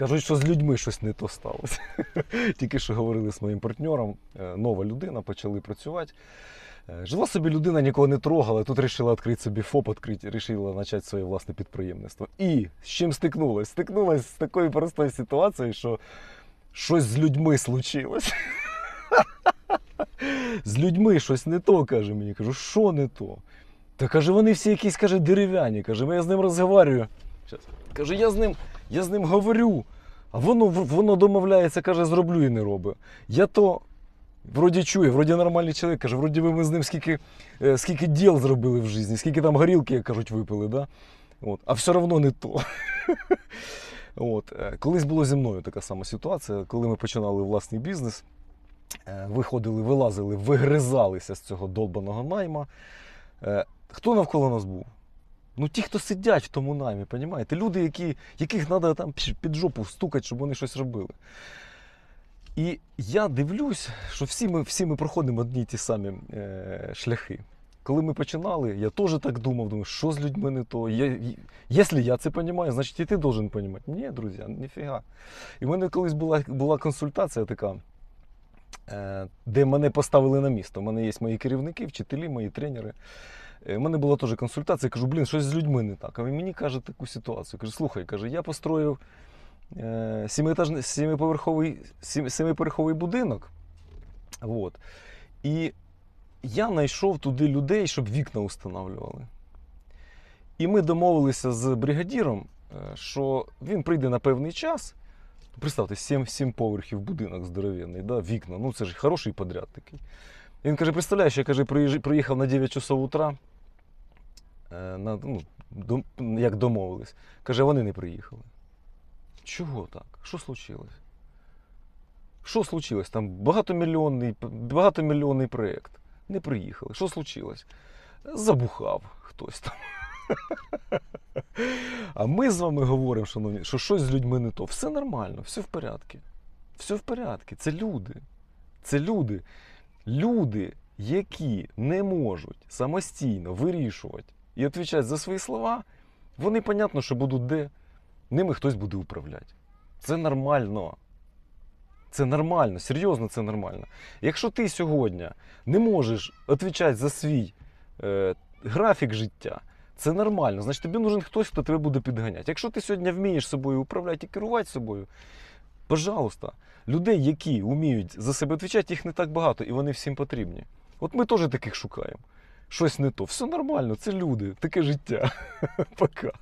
Кажуть, що з людьми щось не то сталося. Тільки що говорили з моїм партнером, е, нова людина, почали працювати. Е, Жила собі людина, нікого не трогала, тут вирішила відкрити собі ФОП, відкрити, вирішила почати своє власне підприємництво. І з чим стикнулась? Стикнулась з такою простою ситуацією, що щось з людьми случилось. З людьми щось не то, каже мені. Кажу, що не то? Та каже, вони всі якісь каже, дерев'яні. Каже, я з ним розговорюю. Каже, я з ним, я з ним говорю, а воно, воно домовляється, каже, зроблю і не робить. Я то вроді чую, вроді нормальний чоловік, каже, вроді би ми з ним скільки, е, скільки діл зробили в житті, скільки там горілки, як кажуть, випили, да? От. а все одно не то. От. е, Колись було зі мною така сама ситуація, коли ми починали власний бізнес. е, Виходили, вилазили, вигризалися з цього долбаного найма. Хто навколо нас був? Ну, ті, хто сидять в тому наймі, розумієте? Люди, які, яких треба там під жопу стукати, щоб вони щось робили. І я дивлюсь, що всі ми, всі ми проходимо одні й ті самі е, шляхи. Коли ми починали, я теж так думав, думаю, що з людьми не то. Якщо я це розумію, значить і ти должен розуміти. Ні, друзі, ніфіга. І в мене колись була, була консультація така, де мене поставили на місто. У мене є мої керівники, вчителі, мої тренери. Е, У мене була теж консультація, я кажу, блін, щось з людьми не так. А він мені каже таку ситуацію. Каже, слухай, каже, я построїв е, сімиетажний- семиповерховий, сім- семиповерховий будинок. Вот. І я знайшов туди людей, щоб вікна установлювали. І ми домовилися з бригадіром, е, що він прийде на певний час. Представте, 7, 7 поверхів будинок здоровенний, да? вікна. Ну це ж хороший подряд такий. Він каже: представляєш, я каже, приїхав на 9 часов утра, е, на, ну, дом, як домовились. Каже, вони не приїхали. Чого так? Що случилось? Що случилось? Там багатомільйонний, багатомільйонний проєкт. Не приїхали. Що случилось? Забухав хтось там. А ми з вами говоримо, шановні, що щось з людьми не то. Все нормально, все в порядку. Все в порядку. Це люди. Це люди. Люди, які не можуть самостійно вирішувати і відповідати за свої слова, вони, понятно, що будуть де. Ними хтось буде управляти. Це нормально. Це нормально, серйозно, це нормально. Якщо ти сьогодні не можеш відповідати за свій е, графік життя, це нормально. Значить, тобі нужен хтось, хто тебе буде підганяти. Якщо ти сьогодні вмієш собою управляти і керувати собою, пожалуйста, людей, які вміють за себе відповідати, їх не так багато, і вони всім потрібні. От ми теж таких шукаємо. Щось не то. Все нормально, це люди, таке життя. Пока.